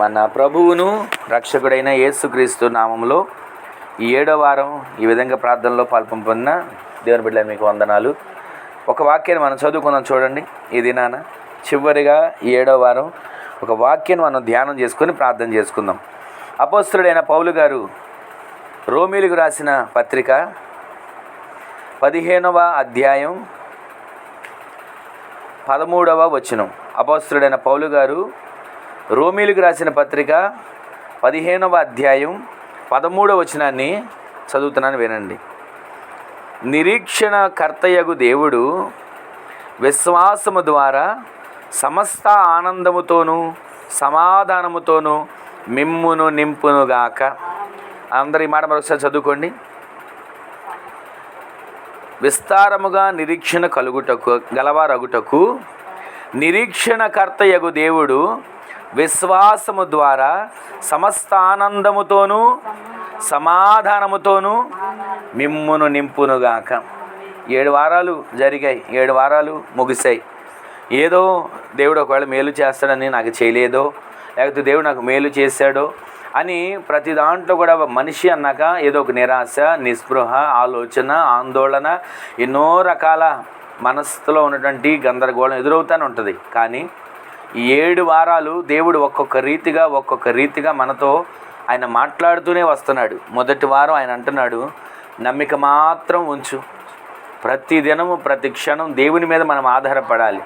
మన ప్రభువును రక్షకుడైన యేసుక్రీస్తు నామంలో ఈ ఏడో వారం ఈ విధంగా ప్రార్థనలో పాల్పొందిన దేవుని బిడ్డ మీకు వందనాలు. ఒక వాక్యాన్ని మనం చదువుకుందాం చూడండి. ఈ దినాన చివరిగా ఈ ఏడో వారం ఒక వాక్యాన్ని మనం ధ్యానం చేసుకొని ప్రార్థన చేసుకుందాం. అపోస్తుడైన పౌలు గారు రోమిలకు రాసిన పత్రిక పదిహేనవ అధ్యాయం పదమూడవ వచనం. అపోస్తుడైన పౌలు గారు రోమిలకు రాసిన పత్రిక పదిహేనవ అధ్యాయం పదమూడవ వచనాన్ని చదువుతున్నాను వినండి. నిరీక్షణ కర్తయగు దేవుడు విశ్వాసము ద్వారా సమస్త ఆనందముతోనూ సమాధానముతోనూ మిమ్మును నింపునుగాక అందరి మాట మరొకసారి చదువుకోండి. విస్తారముగా నిరీక్షణ కలుగుటకు గలవారగుటకు నిరీక్షణకర్తయగు దేవుడు విశ్వాసము ద్వారా సమస్తానందముతోనూ సమాధానముతోనూ మిమ్మును నింపునుగాక. ఏడు వారాలు జరిగాయి. ఏడు వారాలు ముగిశాయి. ఏదో దేవుడు ఒకవేళ మేలు చేస్తాడని నాకు చేయలేదో లేకపోతే దేవుడు నాకు మేలు చేశాడో అని ప్రతి దాంట్లో కూడా మనిషి అన్నాక ఏదో ఒక నిరాశ నిస్పృహ ఆలోచన ఆందోళన ఎన్నో రకాల మనస్సులో ఉన్నటువంటి గందరగోళం ఎదురవుతూనే ఉంటుంది. కానీ ఈ ఏడు వారాలు దేవుడు ఒక్కొక్క రీతిగా ఒక్కొక్క రీతిగా మనతో ఆయన మాట్లాడుతూనే వస్తున్నాడు. మొదటి వారం ఆయన అంటున్నాడు నమ్మిక మాత్రం ఉంచు. ప్రతి దినము ప్రతి క్షణం దేవుని మీద మనం ఆధారపడాలి.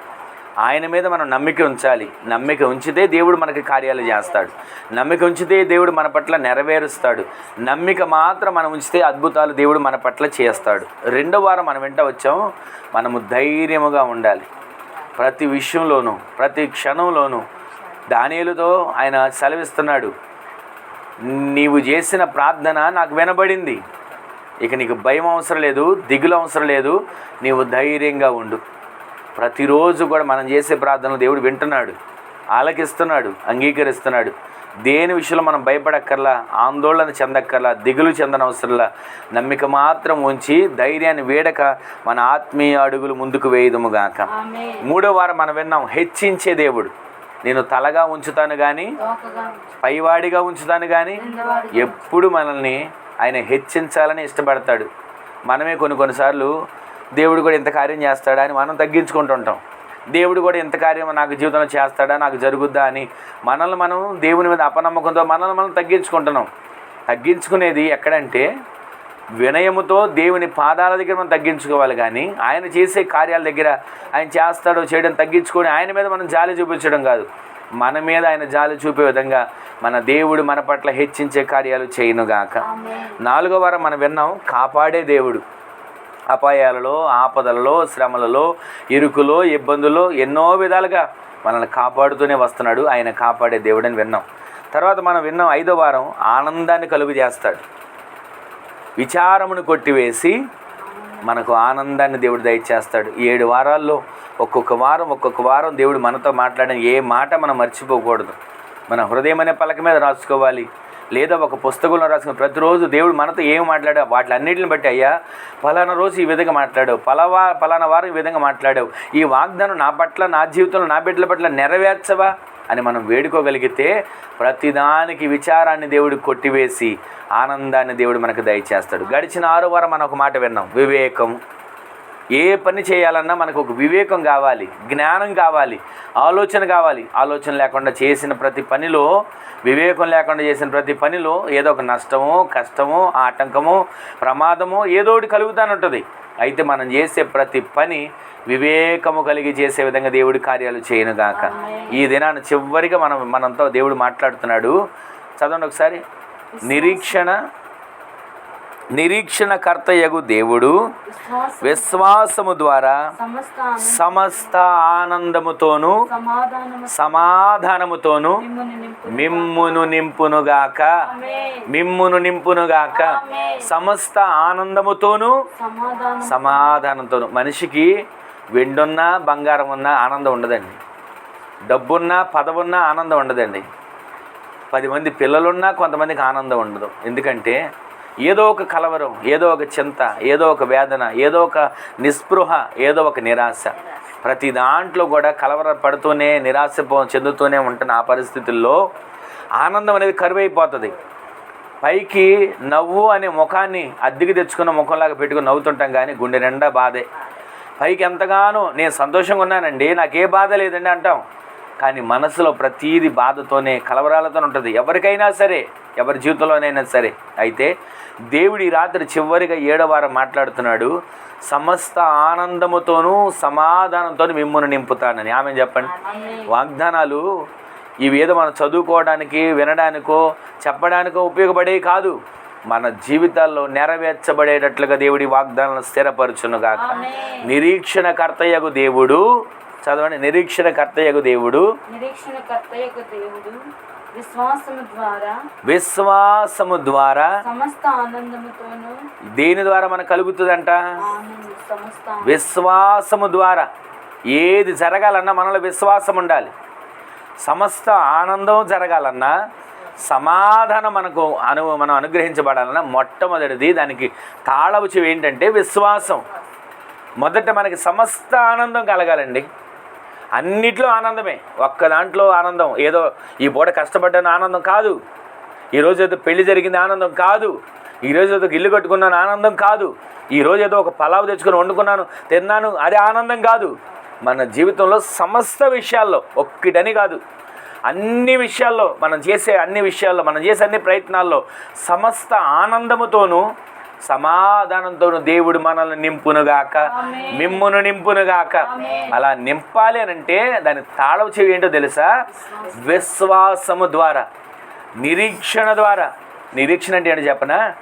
ఆయన మీద మనం నమ్మిక ఉంచాలి. నమ్మిక ఉంచితే దేవుడు మనకి కార్యాలు చేస్తాడు. నమ్మిక ఉంచితే దేవుడు మన పట్ల నెరవేరుస్తాడు. నమ్మిక మాత్రం మనం ఉంచితే అద్భుతాలు దేవుడు మన పట్ల చేస్తాడు. రెండో వారం మనం వెంట వచ్చాము. మనము ధైర్యముగా ఉండాలి. ప్రతి విషయంలోనూ ప్రతి క్షణంలోనూ దానిలతో ఆయన సెలవిస్తున్నాడు. నీవు చేసిన ప్రార్థన నాకు వినబడింది. ఇక నీకు భయం అవసరం లేదు దిగులు అవసరం లేదు నీవు ధైర్యంగా ఉండు. ప్రతిరోజు కూడా మనం చేసే ప్రార్థనలు దేవుడు వింటున్నాడు ఆలకిస్తున్నాడు అంగీకరిస్తున్నాడు. దేని విషయంలో మనం భయపడక్కర్లా ఆందోళన చెందక్కర్లా దిగులు చెందనవసరంలా నమ్మిక మాత్రం ఉంచి ధైర్యాన్ని వేడక మన ఆత్మీయ అడుగులు ముందుకు వేయదుముగాక. మూడో వారం మనం విన్నాం హెచ్చించే దేవుడు. నేను తలగా ఉంచుతాను కానీ పైవాడిగా ఉంచుతాను కానీ ఎప్పుడు మనల్ని ఆయన హెచ్చించాలని ఇష్టపడతాడు. మనమే కొన్ని కొన్నిసార్లు దేవుడు కూడా ఇంత కార్యం చేస్తాడా అని మనం తగ్గించుకుంటుంటాం. దేవుడు కూడా ఇంత కార్యం నాకు జీవితంలో చేస్తాడా నాకు జరుగుద్దా అని మనల్ని మనం దేవుని మీద అపనమ్మకంతో మనల్ని మనం తగ్గించుకుంటున్నాం. తగ్గించుకునేది ఎక్కడంటే వినయముతో దేవుని పాదాల దగ్గర మనం తగ్గించుకోవాలి కానీ ఆయన చేసే కార్యాల దగ్గర ఆయన చేస్తాడో చేయడం తగ్గించుకొని ఆయన మీద మనం జాలి చూపించడం కాదు. మన మీద ఆయన జాలి చూపే విధంగా మన దేవుడు మన పట్ల హెచ్చించే కార్యాలు చేయనుగాక. నాలుగో వారం మనం విన్నాం కాపాడే దేవుడు. అపాయాలలో ఆపదలలో శ్రమలలో ఇరుకులో ఇబ్బందుల్లో ఎన్నో విధాలుగా మనల్ని కాపాడుతూనే వస్తున్నాడు. ఆయన కాపాడే దేవుడని విన్నాం. తర్వాత మనం విన్నాం ఐదో వారం ఆనందాన్ని కలుగు చేస్తాడు. విచారమును కొట్టివేసి మనకు ఆనందాన్ని దేవుడు దయచేస్తాడు. ఏడు వారాల్లో ఒక్కొక్క వారం ఒక్కొక్క వారం దేవుడు మనతో మాట్లాడిన ఏ మాట మనం మర్చిపోకూడదు. మన హృదయం అనే పలక మీద రాసుకోవాలి. లేదా ఒక పుస్తకంలో రాసుకుని ప్రతిరోజు దేవుడు మనతో ఏం మాట్లాడావు? వాటిలన్నిటిని బట్టి అయ్యా ఫలానా రోజు ఈ విధంగా మాట్లాడావు. పలావా ఫలానా వారు ఈ విధంగా మాట్లాడావు. ఈ వాగ్దానం నా పట్ల నా జీవితంలో నా బిడ్డల పట్ల నెరవేర్చవా? అని మనం వేడుకోగలిగితే ప్రతిదానికి విచారాన్ని దేవుడు కొట్టివేసి ఆనందాన్ని దేవుడు మనకు దయచేస్తాడు. గడిచిన ఆరు వారం మనం ఒక మాట విన్నాం. వివేకం ఏ పని చేయాలన్నా మనకు ఒక వివేకం కావాలి జ్ఞానం కావాలి ఆలోచన కావాలి. ఆలోచన లేకుండా చేసిన ప్రతి పనిలో వివేకం లేకుండా చేసిన ప్రతి పనిలో ఏదో ఒక నష్టమో కష్టమో ఆటంకమో ప్రమాదమో ఏదో ఒకటి కలుగుతానే ఉంటుంది. అయితే మనం చేసే ప్రతి పని వివేకము కలిగి చేసే విధంగా దేవుడి కార్యాలు చేయనుగాక ఈ దినాన్ని చివరిగా మనం మనంతో దేవుడు మాట్లాడుతున్నాడు. చదవండి ఒకసారి. నిరీక్షణ నిరీక్షణకర్తయగు దేవుడు విశ్వాస విశ్వాసము ద్వారా సమస్త ఆనంద సమస్త ఆనందముతోనూ సమాధానము. సమాధానముతోనూ మిమ్మును నింపు మిమ్మును నింపునుగాక. మిమ్మును నింపునుగాక. సమస్త ఆనందముతోనూ సమాధానం సమాధానంతోను. మనిషికి వెండున్నా బంగారం ఉన్నా ఆనందం ఉండదండి. డబ్బున్నా పదవున్నా ఆనందం ఉండదండి. పది మంది పిల్లలున్నా కొంతమందికి ఆనందం ఉండదు. ఎందుకంటే ఏదో ఒక కలవరం ఏదో ఒక చింత ఏదో ఒక వేదన ఏదో ఒక నిస్పృహ ఏదో ఒక నిరాశ. ప్రతి దాంట్లో కూడా కలవర పడుతూనే నిరాశ చెందుతూనే ఉంటున్న ఆ పరిస్థితుల్లో ఆనందం అనేది కరువైపోతుంది. పైకి నవ్వు అనే ముఖాన్ని అద్దెకి తెచ్చుకున్న ముఖంలాగా పెట్టుకుని నవ్వుతుంటాం కానీ గుండె నిండా బాధే. పైకి ఎంతగానో నేను సంతోషంగా ఉన్నానండి నాకే బాధ లేదండి అంటాం. కానీ మనసులో ప్రతీది బాధతోనే కలవరాలతో ఉంటుంది. ఎవరికైనా సరే ఎవరి జీవితంలోనైనా సరే. అయితే దేవుడి రాత్రి చివరిగా ఏడో వారం మాట్లాడుతున్నాడు. సమస్త ఆనందముతోనూ సమాధానంతోనూ మిమ్మల్ని నింపుతానని. ఆమె చెప్పండి? వాగ్దానాలు ఇవి ఏదో మనం చదువుకోవడానికి వినడానికో చెప్పడానికో ఉపయోగపడే కాదు. మన జీవితాల్లో నెరవేర్చబడేటట్లుగా దేవుడి వాగ్దానాలను స్థిరపరచునుగాక. నిరీక్షణ కర్తయ్యగు దేవుడు చదవండి. నిరీక్షణ కర్తయ్యగు దేవుడు. నిరీక్షణ దేవుడు. విశ్వాసము ద్వారా. విశ్వాసము ద్వారా. సమస్త ఆనందముతోను దేని ద్వారా మనకు కలుగుతుందంట? విశ్వాసము ద్వారా. ఏది జరగాలన్నా మనలో విశ్వాసం ఉండాలి. సమస్త ఆనందం జరగాలన్నా సమాధానం మనకు అను మనం అనుగ్రహించబడాలన్నా మొట్టమొదటిది దానికి తాళవు చెవి ఏంటంటే విశ్వాసం. మొదట మనకి సమస్త ఆనందం కలగాలండి. అన్నిట్లో ఆనందమే. ఒక్క దాంట్లో ఆనందం. ఏదో ఈ పూట కష్టపడ్డాను ఆనందం కాదు. ఈరోజు ఏదో పెళ్ళి జరిగింది ఆనందం కాదు. ఈరోజు ఏదో గిల్లు ఇల్లు కట్టుకున్నాను ఆనందం కాదు. ఈరోజు ఏదో ఒక పలావ్ తెచ్చుకొని వండుకున్నాను తిన్నాను అది ఆనందం కాదు. మన జీవితంలో సమస్త విషయాల్లో ఒక్కటని కాదు. అన్ని విషయాల్లో మనం చేసే అన్ని విషయాల్లో మనం చేసే అన్ని ప్రయత్నాల్లో సమస్త ఆనందముతోనూ సమాధానంతోను దేవుడు మనల్ని నింపునుగాక మిమ్మును నింపునుగాక అలా నింపాలి అని అంటే దాని తాళవ చెవి ఏంటో తెలుసా? విశ్వాసము ద్వారా నిరీక్షణ ద్వారా. నిరీక్షణ అంటే ఏంటో చెప్పనా?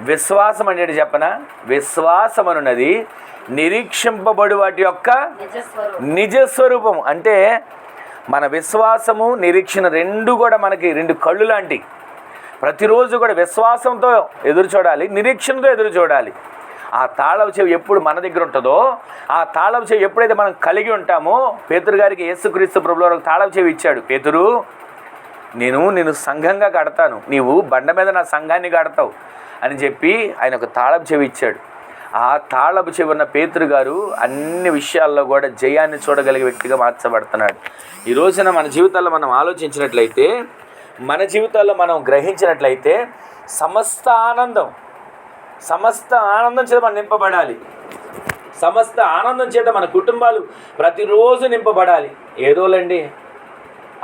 విశ్వాసం అంటే చెప్పనా? విశ్వాసం అనున్నది నిరీక్షింపబడు వాటి యొక్క నిజస్వరూపం. అంటే మన విశ్వాసము నిరీక్షణ రెండు కూడా మనకి రెండు కళ్ళు లాంటి ప్రతిరోజు కూడా విశ్వాసంతో ఎదురు చూడాలి నిరీక్షణతో ఎదురు చూడాలి. ఆ తాళవ చెవి ఎప్పుడు మన దగ్గర ఉంటుందో ఆ తాళవ చెవి ఎప్పుడైతే మనం కలిగి ఉంటామో పేతురు గారికి యేసుక్రీస్తు ప్రభులో ఒక తాళవ చెవి ఇచ్చాడు. పేతురు నేను నేను సంఘంగా కడతాను. నీవు బండ మీద నా సంఘాన్ని కడతావు అని చెప్పి ఆయన ఒక తాళపు చెవి ఇచ్చాడు. ఆ తాళపు చెవి ఉన్న పేతురు గారు అన్ని విషయాల్లో కూడా జయాన్ని చూడగలిగే వ్యక్తిగా మార్చబడుతున్నాడు. ఈ రోజున మన జీవితాల్లో మనం ఆలోచించినట్లయితే మన జీవితాల్లో మనం గ్రహించినట్లయితే సమస్త ఆనందం సమస్త ఆనందం చేత మనం నింపబడాలి. సమస్త ఆనందం చేత మన కుటుంబాలు ప్రతిరోజు నింపబడాలి. ఏదోలండి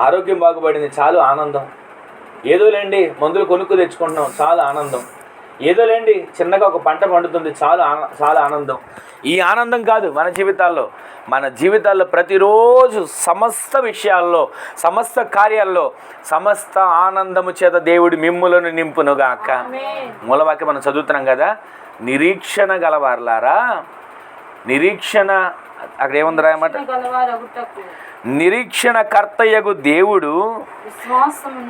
ఆరోగ్యం బాగుపడింది చాలు ఆనందం. ఏదోలేండి మందులు కొనుక్కు తెచ్చుకుంటున్నాం చాలా ఆనందం. ఏదోలేండి చిన్నగా ఒక పంట పండుతుంది చాలు ఆన చాలా ఆనందం. ఈ ఆనందం కాదు మన జీవితాల్లో. మన జీవితాల్లో ప్రతిరోజు సమస్త విషయాల్లో సమస్త కార్యాల్లో సమస్త ఆనందము చేత దేవుడు మిమ్ములను నింపునుగాక. మూలవాక్యం మనం చదువుతున్నాం కదా? నిరీక్షణ గలవారులారా? నిరీక్షణ అక్కడ అన్నమాట గలవారగుటకు నిరీక్షణ కర్తయ్యగు దేవుడు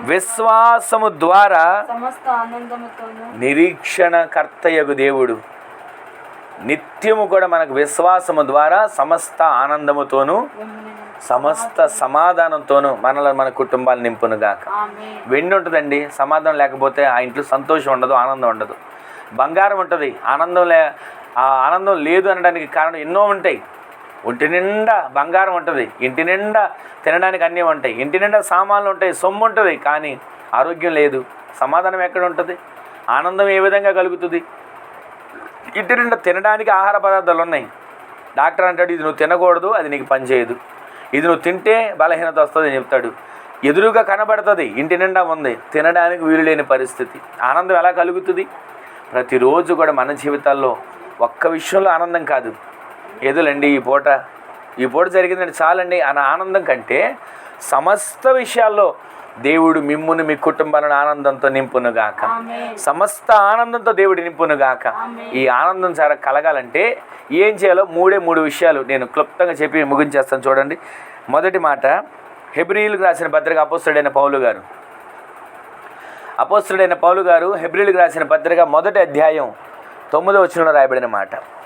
విశ్వాసము ద్వారా నిరీక్షణ కర్తయ్యగు దేవుడు. నిత్యము కూడా మనకు విశ్వాసము ద్వారా సమస్త ఆనందముతోనూ సమస్త సమాధానంతోనూ మనల్ని మన కుటుంబాలు నింపునుగాక. వెండి ఉంటుందండి సమాధానం లేకపోతే ఆ ఇంట్లో సంతోషం ఉండదు ఆనందం ఉండదు. బంగారం ఉంటుంది. ఆనందం లే ఆ ఆనందం లేదు అనడానికి కారణం ఎన్నో ఉంటాయి. ఒంటి నిండా బంగారం ఉంటుంది. ఇంటి నిండా తినడానికి అన్నీ ఉంటాయి. ఇంటి నిండా సామాన్లు ఉంటాయి. సొమ్ము ఉంటుంది. కానీ ఆరోగ్యం లేదు. సమాధానం ఎక్కడ ఉంటుంది? ఆనందం ఏ విధంగా కలుగుతుంది? ఇంటి నిండా తినడానికి ఆహార పదార్థాలు ఉన్నాయి డాక్టర్ అంటాడు ఇది నువ్వు తినకూడదు అది నీకు పనిచేయదు ఇది నువ్వు తింటే బలహీనత వస్తుంది అని చెప్తాడు. ఎదురుగా కనబడుతుంది ఇంటి నిండా ఉంది. తినడానికి వీలు లేని పరిస్థితి. ఆనందం ఎలా కలుగుతుంది? ప్రతిరోజు కూడా మన జీవితాల్లో ఒక్క విషయంలో ఆనందం కాదు. ఏదోలండి ఈ పూట ఈ పూట జరిగిందంటే చాలండి అన్న ఆనందం కంటే సమస్త విషయాల్లో దేవుడు మిమ్మును మీ కుటుంబాలను ఆనందంతో నింపునుగాక. సమస్త ఆనందంతో దేవుడు నింపునుగాక. ఈ ఆనందం చాలా కలగాలంటే ఏం చేయాలో మూడే మూడు విషయాలు నేను క్లుప్తంగా చెప్పి ముగించేస్తాను చూడండి. మొదటి మాట హెబ్రిల్కి రాసిన పత్రిక అపోస్తుడైన పౌలు గారు. అపోస్తుడైన పౌలు గారు హెబ్రిల్కి రాసిన పత్రిక మొదటి అధ్యాయం తొమ్మిదో వచనంలో రాయబడిన మాట.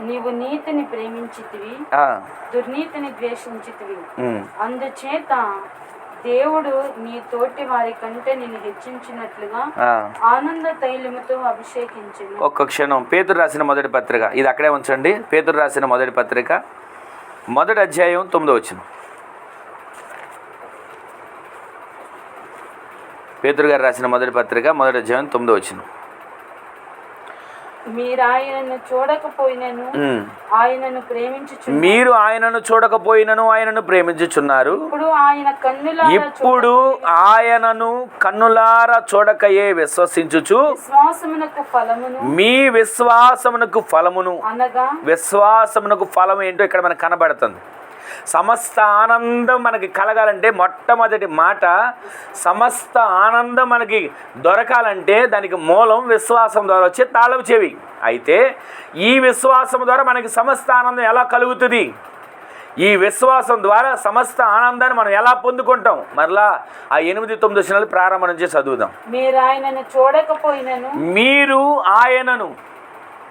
నీవు నీతిని ప్రేమించితివి దుర్నీతిని ద్వేషించితివి. అందుచేత దేవుడు నీ తోటి వారి కంటే నేను హెచ్చించినట్లుగా ఆనంద తైలముతో అభిషేకించి ఒక్క క్షణం. పేదరు రాసిన మొదటి పత్రిక. ఇది అక్కడే ఉంచండి. పేతురు రాసిన మొదటి పత్రిక. మొదటి అధ్యాయం తొమ్మిదో వచ్చిన పేతురు గారు రాసిన మొదటి పత్రిక మొదటి అధ్యాయం తొమ్మిదో వచ్చిన మీరు ఆయనను చూడకపోయినను ఆయనను ప్రేమించుచు మీరు ఆయనను చూడకపోయినను ఆయనను ప్రేమించుచున్నారు. ఇప్పుడు ఆయన కన్నులారా ఇప్పుడు ఆయనను కన్నులారా చూడకయే విశ్వసించుచు విశ్వాసమునకు ఫలమును. మీ విశ్వాసమునకు ఫలమును. అనగా విశ్వాసమునకు ఫలం ఏంటో ఇక్కడ మనకు కనబడుతుంది. సమస్త ఆనందం మనకి కలగాలంటే మొట్టమొదటి మాట సమస్త ఆనందం మనకి దొరకాలంటే దానికి మూలం విశ్వాసం ద్వారా వచ్చే తాళం చెవి. అయితే ఈ విశ్వాసం ద్వారా మనకి సమస్త ఆనందం ఎలా కలుగుతుంది? ఈ విశ్వాసం ద్వారా సమస్త ఆనందాన్ని మనం ఎలా పొందుకుంటాం? మరలా ఆ ఎనిమిది తొమ్మిది వచ్చినాలు ప్రారంభం నుంచి చదువుదాం. మీరు ఆయనను చూడకపోయినను మీరు ఆయనను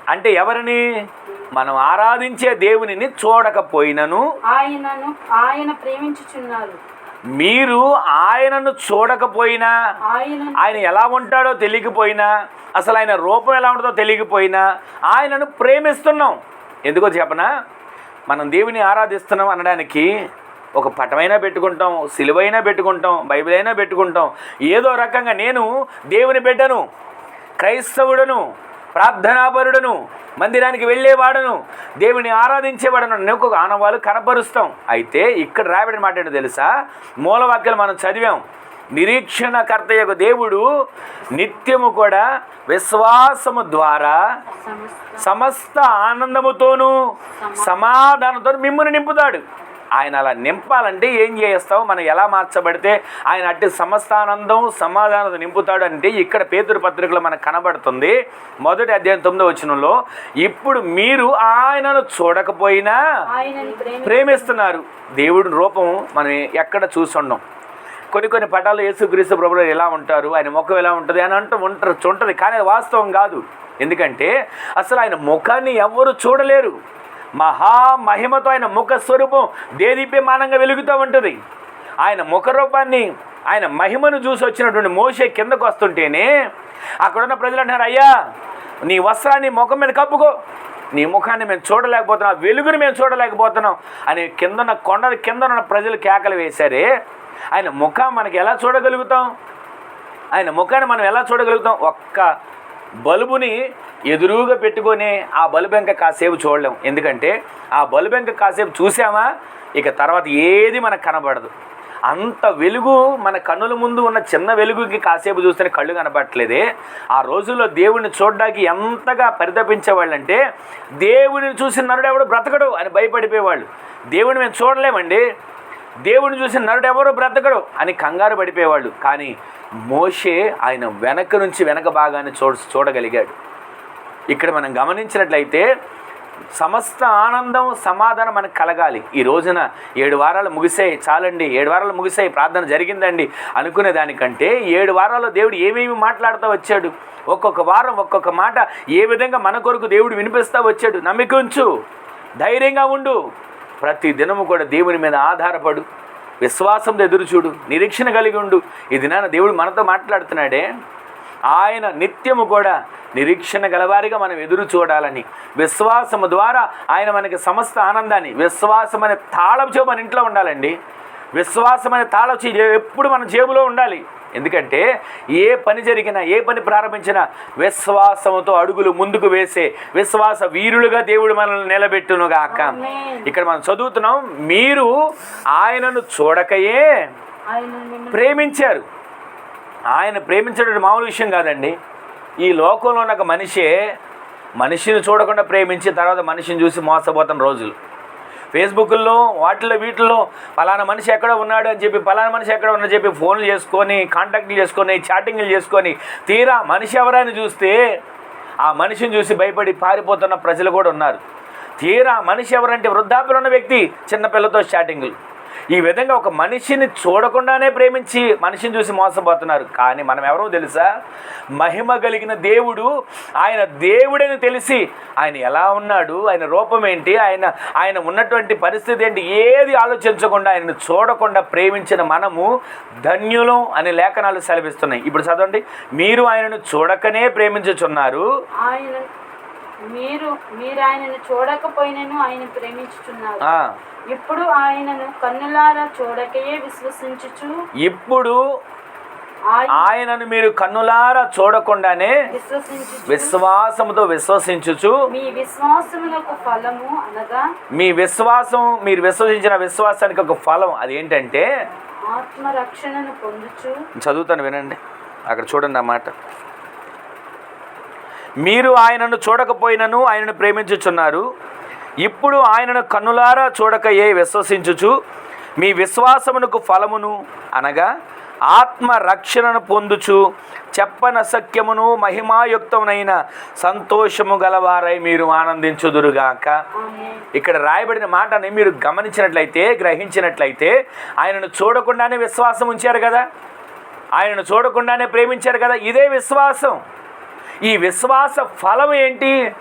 అంటే ఎవరిని? మనం ఆరాధించే దేవునిని చూడకపోయినను. ఆయనను ఆయన ప్రేమించుచున్నారు మీరు ఆయనను చూడకపోయినా ఆయన ఎలా ఉంటాడో తెలియకపోయినా అసలు ఆయన రూపం ఎలా ఉంటుందో తెలియకపోయినా ఆయనను ప్రేమిస్తున్నాం. ఎందుకో చెప్పనా? మనం దేవుని ఆరాధిస్తున్నాం అనడానికి ఒక పటమైనా పెట్టుకుంటాం సిలువైనా పెట్టుకుంటాం బైబిల్ అయినా పెట్టుకుంటాం. ఏదో రకంగా నేను దేవుని బిడ్డను క్రైస్తవుడను ప్రార్థనాపరుడను మందిరానికి వెళ్ళేవాడను దేవుని ఆరాధించేవాడను. నేను ఒక ఆనవాళ్ళు కనపరుస్తాం అయితే ఇక్కడ రాయబడిన మాట ఏంటో తెలుసా? మూలవాక్యాలు మనం చదివాం. నిరీక్షణకర్త యొక్క దేవుడు నిత్యము కూడా విశ్వాసము ద్వారా సమస్త సమస్త ఆనందముతోనూ సమాధానంతో మిమ్మల్ని నింపుతాడు. ఆయన అలా నింపాలంటే ఏం చేస్తావు? మనం ఎలా మార్చబడితే ఆయన అట్టి సమస్త ఆనందం సమాధానం నింపుతాడు అంటే ఇక్కడ పేతురు పత్రికలో మనకు కనబడుతుంది. మొదటి అధ్యాయం తొమ్మిదో వచనంలో ఇప్పుడు మీరు ఆయనను చూడకపోయినా ప్రేమిస్తున్నారు. దేవుడి రూపం మనం ఎక్కడ చూసుండం కొన్ని కొన్ని పటాలు యేసుక్రీస్తు ప్రభులు ఎలా ఉంటారు? ఆయన ముఖం ఎలా ఉంటుంది? అని అంటూ ఉంటారు చూంటది. కానీ అది వాస్తవం కాదు. ఎందుకంటే అసలు ఆయన ముఖాన్ని ఎవ్వరు చూడలేరు. మహా మహిమతో ఆయన ముఖ స్వరూపం దేదీప్యమానంగా వెలుగుతూ ఉంటుంది. ఆయన ముఖ రూపాన్ని ఆయన మహిమను చూసి వచ్చినటువంటి మోసే కిందకు వస్తుంటేనే అక్కడున్న ప్రజలు అంటున్నారు అయ్యా నీ వస్త్రాన్ని ముఖం మీద కప్పుకో. నీ ముఖాన్ని మేము చూడలేకపోతున్నాం వెలుగుని మేము చూడలేకపోతున్నాం. అని కిందన కొండ కిందన ఉన్న ప్రజలు కేకలు వేశారే. ఆయన ముఖం మనకి ఎలా చూడగలుగుతాం? ఆయన ముఖాన్ని మనం ఎలా చూడగలుగుతాం? ఒక్క బల్బుని ఎదురుగా పెట్టుకొని ఆ బల్బు కాసేపు చూడలేము ఎందుకంటే ఆ బల్బు కాసేపు చూసామా? ఇక తర్వాత ఏది మనకు కనబడదు. అంత వెలుగు మన కన్నుల ముందు ఉన్న చిన్న వెలుగుకి కాసేపు చూస్తేనే కళ్ళు కనబడట్లేదే ఆ రోజుల్లో దేవుణ్ణి చూడడానికి ఎంతగా పరితపించేవాళ్ళంటే దేవుడిని చూసిన నరుడు ఎవడు బ్రతకడు అని భయపడిపోయేవాళ్ళు. దేవుడిని మేము చూడలేమండి. దేవుడిని చూసిన నరుడు ఎవరు? బ్రతకడు అని కంగారు పడిపోయేవాళ్ళు. కానీ మోషే ఆయన వెనక నుంచి వెనక భాగాన్ని చూ చూడగలిగాడు. ఇక్కడ మనం గమనించినట్లయితే సమస్త ఆనందం సమాధానం మనకు కలగాలి. ఈ రోజున ఏడు వారాలు ముగిసాయి చాలండి. ఏడు వారాలు ముగిసాయి ప్రార్థన జరిగిందండి అనుకునే దానికంటే ఏడు వారాల్లో దేవుడు ఏమేమి మాట్లాడుతూ వచ్చాడు? ఒక్కొక్క వారం ఒక్కొక్క మాట ఏ విధంగా మన కొరకు దేవుడు వినిపిస్తూ వచ్చాడు? నమ్మికుంచు ధైర్యంగా ఉండు. ప్రతి దినము కూడా దేవుని మీద ఆధారపడు. విశ్వాసంతో ఎదురు చూడు నిరీక్షణ కలిగి ఉండు. ఈ దినాన దేవుడు మనతో మాట్లాడుతున్నాడే. ఆయన నిత్యము కూడా నిరీక్షణ గలవారిగా మనం ఎదురు చూడాలని విశ్వాసము ద్వారా ఆయన మనకి సమస్త ఆనందాన్ని విశ్వాసం అనే తాళం చెవు మన ఇంట్లో ఉండాలండి. విశ్వాసం అనే తాళం ఎప్పుడు మన జేబులో ఉండాలి. ఎందుకంటే ఏ పని జరిగినా ఏ పని ప్రారంభించినా విశ్వాసముతో అడుగులు ముందుకు వేసే విశ్వాస వీరులుగా దేవుడు మనల్ని నిలబెట్టునుగాక. ఆమేన్. ఇక్కడ మనం చదువుతున్నాం మీరు ఆయనను చూడకయే ప్రేమించారు. ఆయన ప్రేమించడం మామూలు విషయం కాదండి. ఈ లోకంలో ఉన్న ఒక మనిషే మనిషిని చూడకుండా ప్రేమించి తర్వాత మనిషిని చూసి మోసపోతున్న రోజులు. ఫేస్బుక్లో వాటిల్లో వీటిల్లో ఫలానా మనిషి ఎక్కడ ఉన్నాడు అని చెప్పి ఫలానా మనిషి ఎక్కడ ఉన్నా చెప్పి ఫోన్లు చేసుకొని కాంటాక్ట్లు చేసుకొని చాటింగ్లు చేసుకొని తీరా మనిషి ఎవరైనా చూస్తే ఆ మనిషిని చూసి భయపడి పారిపోతున్న ప్రజలు కూడా ఉన్నారు. తీరా మనిషి ఎవరంటే వృద్ధాప్యులు ఉన్న వ్యక్తి చిన్నపిల్లతో చాటింగ్లు. ఈ విధంగా ఒక మనిషిని చూడకుండానే ప్రేమించి మనిషిని చూసి మోసపోతున్నారు. కానీ మనం ఎవరో తెలుసా? మహిమ కలిగిన దేవుడు ఆయన దేవుడని తెలిసి ఆయన ఎలా ఉన్నాడు? ఆయన రూపం ఏంటి? ఆయన ఆయన ఉన్నటువంటి పరిస్థితి ఏంటి? ఏది ఆలోచించకుండా ఆయనను చూడకుండా ప్రేమించిన మనము ధన్యులం అనే లేఖనాలు సెలవిస్తున్నాయి. ఇప్పుడు చదవండి. మీరు ఆయనను చూడకనే ప్రేమించుచున్నారు. ఆయన మీరు మీరు ఆయనను చూడకపోయినను ఆయన ప్రేమించుచున్నారు ఇప్పుడు ఆయనను కన్నులారా చూడకయే విశ్వసించుచు. ఇప్పుడు ఆయన ఆయనను మీరు కన్నులారా చూడకుండానే విశ్వాసముతో విశ్వసించుచు. మీ విశ్వాసమునకు ఫలము అనగా మీ విశ్వాసం మీరు విశ్వసించిన విశ్వాసానికి ఒక ఫలం అదేంటంటే ఆత్మరక్షణను పొందుచు. చదువుతాను వినండి. అక్కడ చూడండి ఆ మాట. మీరు ఆయనను చూడకపోయినను ఆయనను ప్రేమించుచున్నారు. ఇప్పుడు ఆయనను కన్నులారా చూడకయే విశ్వసించుచు మీ విశ్వాసమునకు ఫలమును అనగా ఆత్మ రక్షణను పొందుచు చెప్పన సఖ్యమును మహిమాయుక్తమునైన సంతోషము గలవారై మీరు ఆనందించుదురుగాక. ఇక్కడ రాయబడిన మాటని మీరు గమనించినట్లయితే గ్రహించినట్లయితే ఆయనను చూడకుండానే విశ్వాసం ఉంచారు కదా? ఆయనను చూడకుండానే ప్రేమించారు కదా? ఇదే విశ్వాసం. ఈ విశ్వాస ఫలం ఏంటి?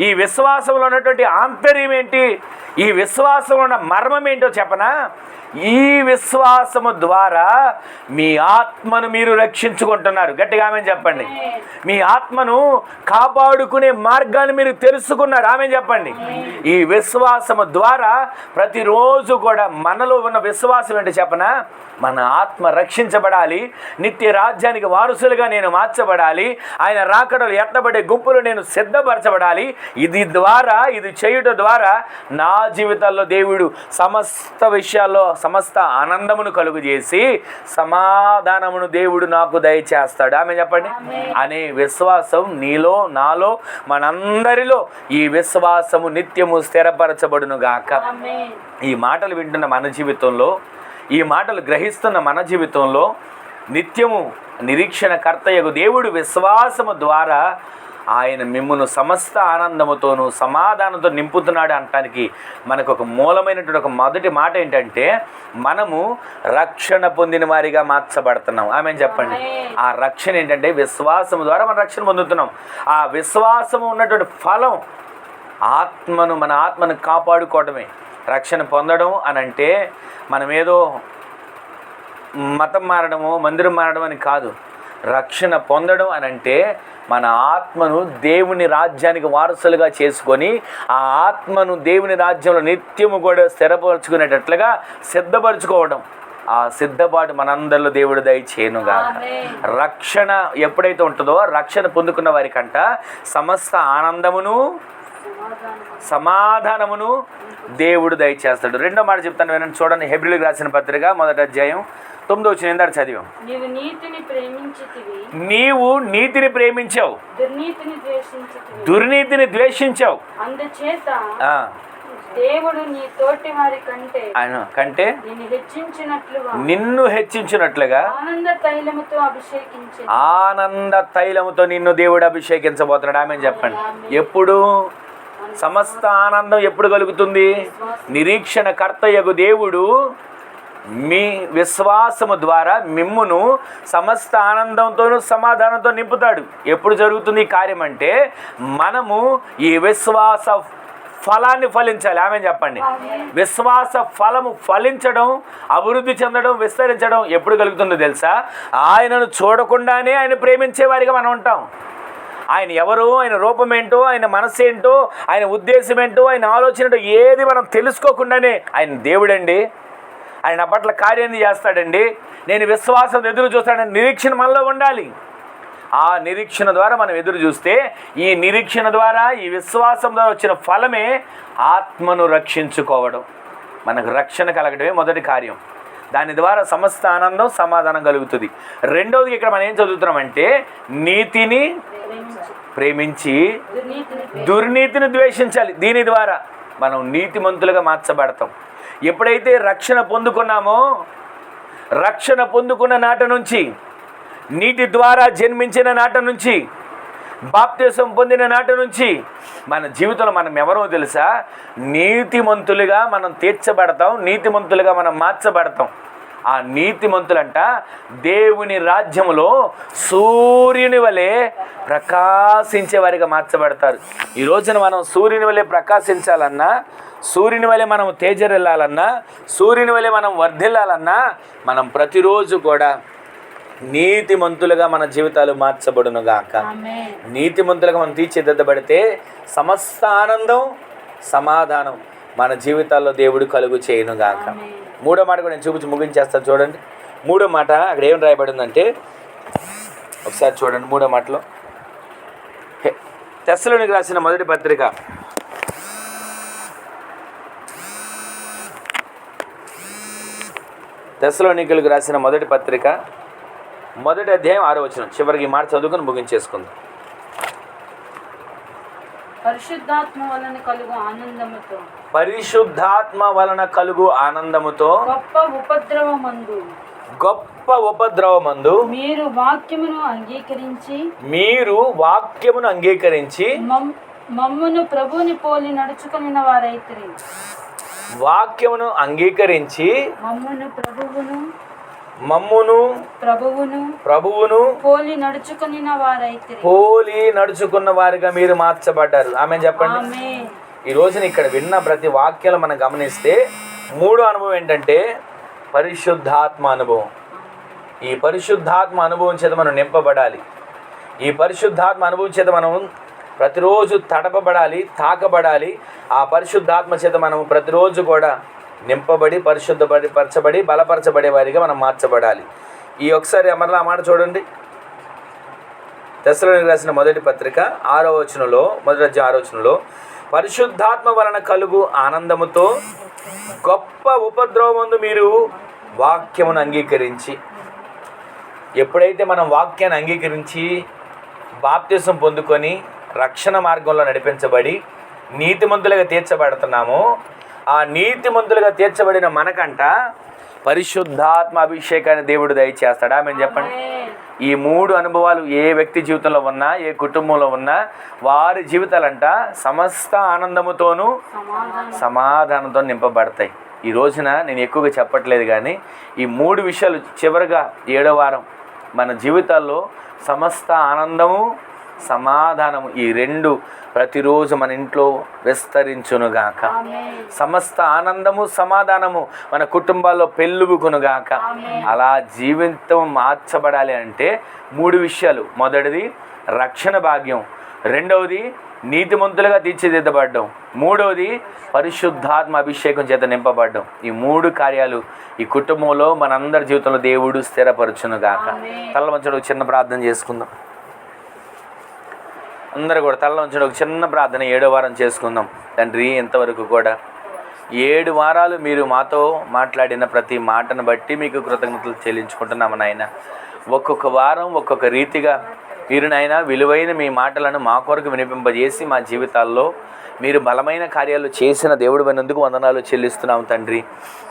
ఈ విశ్వాసంలో ఉన్నటువంటి ఆంతర్యం ఏంటి? ఈ విశ్వాసంలో ఉన్న మర్మం ఏంటో చెప్పనా? ఈ విశ్వాసము ద్వారా మీ ఆత్మను మీరు రక్షించుకుంటున్నారు. గట్టిగా ఆమె చెప్పండి. మీ ఆత్మను కాపాడుకునే మార్గాన్ని మీరు తెలుసుకున్నారు. ఆమె చెప్పండి. ఈ విశ్వాసము ద్వారా ప్రతిరోజు కూడా మనలో ఉన్న విశ్వాసం ఏంటో చెప్పనా? మన ఆత్మ రక్షించబడాలి. నిత్య రాజ్యానికి వారసులుగా నేను మార్చబడాలి. ఆయన రాకడలు ఎత్తబడే గుంపులు నేను సిద్ధపరచబడాలి. ఇది ద్వారా ఇది చేయుట ద్వారా నా జీవితాల్లో దేవుడు సమస్త విషయాల్లో సమస్త ఆనందమును కలుగు చేసి సమాధానమును దేవుడు నాకు దయచేస్తాడు. ఆమె చెప్పండి. అనే విశ్వాసం నీలో నాలో మనందరిలో ఈ విశ్వాసము నిత్యము స్థిరపరచబడును గాక. ఈ మాటలు వింటున్న మన జీవితంలో ఈ మాటలు గ్రహిస్తున్న మన జీవితంలో నిత్యము నిరీక్షణ కర్తయ్యకు దేవుడు విశ్వాసము ద్వారా ఆయన మిమ్మును సమస్త ఆనందముతోనూ సమాధానంతో నింపుతున్నాడు అనటానికి మనకు ఒక మూలమైనటువంటి ఒక మొదటి మాట ఏంటంటే మనము రక్షణ పొందిన వారిగా మార్చబడుతున్నాం. ఆమె చెప్పండి. ఆ రక్షణ ఏంటంటే విశ్వాసము ద్వారా మనం రక్షణ పొందుతున్నాం. ఆ విశ్వాసము ఉన్నటువంటి ఫలం ఆత్మను మన ఆత్మను కాపాడుకోవడమే రక్షణ పొందడం అని అంటే మనం ఏదో మతం మారడము మందిరం మారడం అని కాదు. రక్షణ పొందడం అని అంటే మన ఆత్మను దేవుని రాజ్యానికి వారసులుగా చేసుకొని ఆ ఆత్మను దేవుని రాజ్యంలో నిత్యము కూడా స్థిరపరచుకునేటట్లుగా సిద్ధపరచుకోవడం ఆ సిద్ధపాటు మనందరిలో దేవుడు దయచేయనుగా. రక్షణ ఎప్పుడైతే ఉంటుందో రక్షణ పొందుకున్న వారికంట సమస్త ఆనందమును సమాధానమును దేవుడు దయచేస్తాడు. రెండో మాట చెప్తాను వినండి. చూడండి హెబ్రిల్కి రాసిన పత్రిక మొదటి అధ్యాయం తొమ్మిదో వచ్చిన ఇందాక చదివాం. నీవు నీతిని ప్రేమించావు. దుర్నీతిని ద్వేషించావు. దేవుడు నీ తోటి వారి కంటే ఆయన కంటే నిన్ను హెచ్చించినట్లుగా నిన్ను హెచ్చించినట్లుగా ఆనంద తైలముతో అభిషేకించి. ఆనంద తైలముతో నిన్ను దేవుడు అభిషేకించబోతున్నాడు. ఆమె చెప్పండి. ఎప్పుడు? సమస్త ఆనందం ఎప్పుడు కలుగుతుంది? నిరీక్షణ కర్తయగు దేవుడు మీ విశ్వాసము ద్వారా మిమ్మును సమస్త ఆనందంతోనూ సమాధానంతో నింపుతాడు. ఎప్పుడు జరుగుతుంది ఈ కార్యం అంటే మనము ఈ విశ్వాస ఫలాన్ని ఫలించాలి. ఆమె చెప్పండి. విశ్వాస ఫలము ఫలించడం అభివృద్ధి చెందడం విస్తరించడం ఎప్పుడు కలుగుతుందో తెలుసా? ఆయనను చూడకుండానే ఆయన ప్రేమించే వారిగా మనం ఉంటాం. ఆయన ఎవరు ఆయన రూపం ఏంటో ఆయన మనస్సు ఏంటో ఆయన ఉద్దేశం ఏంటో ఆయన ఆలోచన ఏంటో ఏది మనం తెలుసుకోకుండానే ఆయన దేవుడండి. ఆయన నా పట్ల కార్యాన్ని చేస్తాడండి. నేను విశ్వాసం ఎదురు చూస్తాడని నిరీక్షణ మనలో ఉండాలి. ఆ నిరీక్షణ ద్వారా మనం ఎదురు చూస్తే ఈ నిరీక్షణ ద్వారా ఈ విశ్వాసం ద్వారా వచ్చిన ఫలమే ఆత్మను రక్షించుకోవడం. మనకు రక్షణ కలగడమే మొదటి కార్యం. దాని ద్వారా సమస్త ఆనందం సమాధానం కలుగుతుంది. రెండవది ఇక్కడ మనం ఏం చదువుతున్నామంటే నీతిని ప్రేమించి దుర్నీతిని దుర్నీతిని ద్వేషించాలి. దీని ద్వారా మనం నీతిమంతులుగా మార్చబడతాం. ఎప్పుడైతే రక్షణ పొందుకున్నామో రక్షణ పొందుకున్న నాట నుంచి నీటి ద్వారా జన్మించిన నాట నుంచి బాప్తీసం పొందిన నాటి నుంచి మన జీవితంలో మనం ఎవరో తెలుసా? నీతిమంతులుగా మనం తీర్చబడతాం నీతిమంతులుగా మనం మార్చబడతాం. ఆ నీతిమంతులంట దేవుని రాజ్యములో సూర్యుని వలె ప్రకాశించే వారిగా మార్చబడతారు. ఈ రోజున మనం సూర్యుని వలె ప్రకాశించాలన్నా సూర్యుని వలె మనం తేజరెళ్ళాలన్నా సూర్యుని వలె మనం వర్ధిల్లాలన్నా మనం ప్రతిరోజు కూడా నీతిమంతులుగా మన జీవితాలు మార్చబడును గాక. నీతిమంతులుగా మనం తీర్చిదిద్దబడితే సమస్త ఆనందం సమాధానం మన జీవితాల్లో దేవుడు కలుగు చేయను గాక. మూడో మాట కూడా నేను చూపించి ముగించేస్తాను చూడండి. మూడో మాట అక్కడ ఏం రాయబడిందంటే ఒకసారి చూడండి మూడో మాటలో. తెస్సలోనికి రాసిన మొదటి పత్రిక. తెస్సలోనికులకు రాసిన మొదటి పత్రిక. మొదటి అధ్యాయం ఆరో వచనం. చివరికి మాట చదువుకొని ముగించేసుకుందాం. పరిశుద్ధాత్మ వలన కలుగు ఆనందముతో పరిశుద్ధాత్మ వలన కలుగు ఆనందముతో గొప్ప ఉపద్రవమందు గొప్ప ఉపద్రవమందు మీరు వాక్యమును అంగీకరించి మీరు వాక్యమును అంగీకరించి మమ్- మమ్మును ప్రభుని పోలి నడుచుకున్న వారైతిరి. వాక్యమును అంగీకరించి మమ్మును ప్రభువును మమ్మును ప్రభువును ప్రభువును పోలి నడుచుకుని వారైతిరి. పోలి నడుచుకున్న వారిగా మీరు మార్చబడ్డారు. ఆమె చెప్పండి. ఈ రోజున ఇక్కడ విన్న ప్రతి వాక్యాలు మనం గమనిస్తే మూడో అనుభవం ఏంటంటే పరిశుద్ధాత్మ అనుభవం. ఈ పరిశుద్ధాత్మ అనుభవం చేత మనం నింపబడాలి. ఈ పరిశుద్ధాత్మ అనుభవం చేత మనం ప్రతిరోజు తడపబడాలి తాకబడాలి. ఆ పరిశుద్ధాత్మ చేత మనం ప్రతిరోజు కూడా నింపబడి పరిశుద్ధపడి పరచబడి బలపరచబడే వారిగా మనం మార్చబడాలి. ఈ ఒకసారి మరలా ఆ మాట చూడండి. దశలోనికి రాసిన మొదటి పత్రిక ఆరో వచనంలో మొదటి అధ్యాయం ఆరో వచనంలో పరిశుద్ధాత్మ వలన కలుగు ఆనందముతో గొప్ప ఉపద్రవముందు మీరు వాక్యమును అంగీకరించి ఎప్పుడైతే మనం వాక్యాన్ని అంగీకరించి బాప్తిసం పొందుకొని రక్షణ మార్గంలో నడిపించబడి నీతిమంతులుగా తీర్చబడుతున్నామో ఆ నీతిమంతులుగా తీర్చబడిన మనకంట పరిశుద్ధాత్మ అభిషేకాన్ని దేవుడు దయచేస్తాడా. మేము చెప్పండి. ఈ మూడు అనుభవాలు ఏ వ్యక్తి జీవితంలో ఉన్నా ఏ కుటుంబంలో ఉన్నా వారి జీవితాలంట సమస్త ఆనందముతోనూ సమాధానం. సమాధానంతో నింపబడతాయి. ఈ రోజున నేను ఎక్కువగా చెప్పట్లేదు కానీ ఈ మూడు విషయాలు చివరిగా ఏడో వారం మన జీవితాల్లో సమస్త ఆనందము సమాధానము ఈ రెండు ప్రతిరోజు మన ఇంట్లో విస్తరించునుగాక. సమస్త ఆనందము సమాధానము మన కుటుంబాల్లో పెళ్ళుగునుగాక. ఆమేన్. అలా జీవితం మార్చబడాలి అంటే మూడు విషయాలు. మొదటిది రక్షణ భాగ్యం. రెండవది నీతిమంతులుగా తీర్చిదిద్దబడ్డం. మూడవది పరిశుద్ధాత్మ అభిషేకం చేత నింపబడ్డం. ఈ మూడు కార్యాలు ఈ కుటుంబంలో మనందరి జీవితంలో దేవుడు స్థిరపరచునుగాక. ఆమేన్. తల్ల వంచడం ఒక చిన్న ప్రార్థన చేసుకుందాం. అందరూ కూడా తల్ల ఉంచడం ఒక చిన్న ప్రార్థన ఏడో వారం చేసుకుందాం. తండ్రి ఇంతవరకు కూడా ఏడు వారాలు మీరు మాతో మాట్లాడిన ప్రతి మాటను బట్టి మీకు కృతజ్ఞతలు చెల్లించుకుంటున్నాము నాయన. ఒక్కొక్క వారం ఒక్కొక్క రీతిగా మీరు నాయన విలువైన మీ మాటలను మా కొరకు వినిపింపజేసి మా జీవితాల్లో మీరు బలమైన కార్యాలు చేసిన దేవుడు అయినందుకు వందనాలు చెల్లిస్తున్నాం తండ్రి.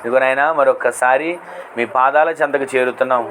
ఇదిగోనైనా మరొకసారి మీ పాదాల చెంతకు చేరుతున్నాం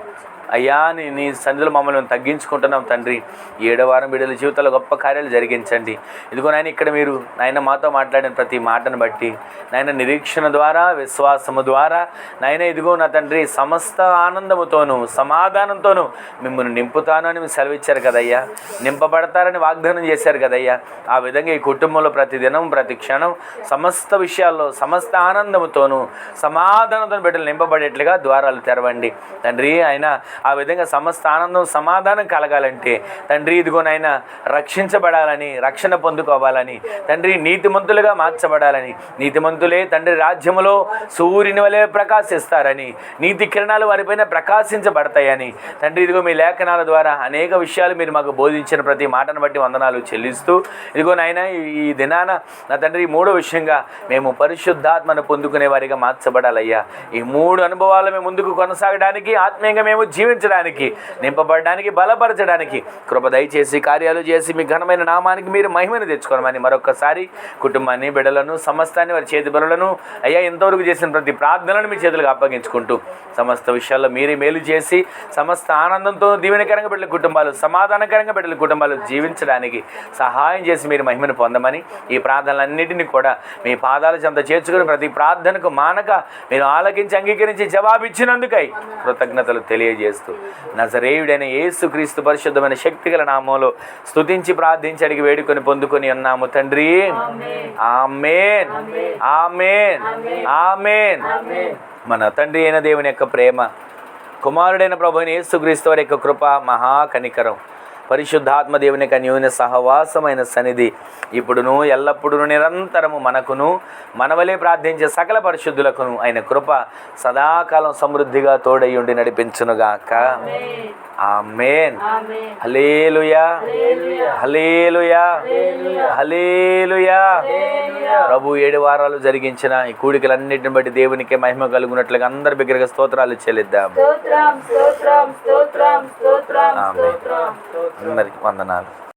అయ్యా నీ నీ సన్నిధిలో మమ్మల్ని మేము తగ్గించుకుంటున్నాం తండ్రి. ఏడో వారం బిడ్డల జీవితంలో గొప్ప కార్యాలు జరిగించండి. ఇదిగో నాయన ఇక్కడ మీరు నాయన మాతో మాట్లాడిన ప్రతి మాటను బట్టి నాయన నిరీక్షణ ద్వారా విశ్వాసము ద్వారా నాయన ఇదిగో నా తండ్రి సమస్త ఆనందముతోనూ సమాధానంతోనూ మిమ్మల్ని నింపుతాను అని మీరు సెలవిచ్చారు కదయ్యా. నింపబడతారని వాగ్దానం చేశారు కదయ్యా. ఆ విధంగా ఈ కుటుంబంలో ప్రతి దినం ప్రతి క్షణం సమస్త విషయాల్లో సమస్త ఆనందముతోనూ సమాధానంతో బిడ్డలు నింపబడేట్లుగా ద్వారాలు తెరవండి. తండ్రి ఆయన ఆ విధంగా సమస్త ఆనందం సమాధానం కలగాలంటే తండ్రి ఇదిగోనైనా రక్షించబడాలని రక్షణ పొందుకోవాలని తండ్రి నీతిమంతులుగా మార్చబడాలని నీతిమంతులే తండ్రి రాజ్యములో సూర్యుని వలె ప్రకాశిస్తారని నీతి కిరణాలు వారిపైన ప్రకాశించబడతాయని తండ్రి ఇదిగో మీ లేఖనాల ద్వారా అనేక విషయాలు మీరు మాకు బోధించిన ప్రతి మాటను బట్టి వందనాలు చెల్లిస్తూ ఇదిగో నాయన ఈ- ఈ దినాన నా తండ్రి మూడో విషయంగా మేము పరిశుద్ధాత్మను పొందుకునే వారిగా మార్చబడాలయ్యా. ఈ మూడు అనుభవాలు మేము ముందుకు కొనసాగడానికి ఆత్మీయంగా మేము జీవించడానికి నింపబడడానికి బలపరచడానికి కృప దయచేసి కార్యాలు చేసి మీ ఘనమైన నామానికి మీరు మహిమను తెచ్చుకోనమని మరొకసారి కుటుంబాన్ని బిడ్డలను సమస్తాన్ని వారి చేతి బరులను అయ్యా ఇంతవరకు చేసిన ప్రతి ప్రార్థనలను మీ చేతులకు అప్పగించుకుంటూ సమస్త విషయాల్లో మీరే మేలు చేసి సమస్త ఆనందంతో దీవెనకరంగా బిడ్డల కుటుంబాలు సమాధానకరంగా బిడ్డల కుటుంబాలు జీవించడానికి సహాయం చేసి మీరు మహిమను పొందమని ఈ ప్రార్థనలన్నింటినీ కూడా మీ పాదాల చెంత చేర్చుకుని ప్రతి ప్రార్థనకు మానక మీరు ఆలకించి అంగీకరించి జవాబిచ్చినందుకై కృతజ్ఞతలు తెలియజేసి తెలియజేస్తూ నజరేయుడైన యేసుక్రీస్తు పరిశుద్ధమైన శక్తిగల నామంలో స్తుతించి ప్రార్థించి అడిగి వేడుకొని పొందుకొని ఉన్నాము తండ్రి. ఆమెన్. ఆమెన్. ఆమెన్. మన తండ్రి అయిన దేవుని యొక్క ప్రేమ కుమారుడైన ప్రభుని యేసుక్రీస్తు వారి యొక్క కృప మహా కనికరం పరిశుద్ధాత్మ దేవుని యొక్క న్యూన సహవాసమైన సన్నిధి ఇప్పుడును ఎల్లప్పుడూ నిరంతరము మనకును మనవలే ప్రార్థించే సకల పరిశుద్ధులకును ఆయన కృప సదాకాలం సమృద్ధిగా తోడయ్యుండి నడిపించునుగాక. ఆమేన్. హలేలుయా హలేలుయా హలేలుయా ప్రభు ఏడు వారాలు జరిగించిన ఈ కూడికలన్నిటిని బట్టి దేవునికి మహిమ కలుగునట్లుగా అందరి బిగ్గరగా స్తోత్రాలు చెల్లిద్దాం. అందరికి వందనాలు.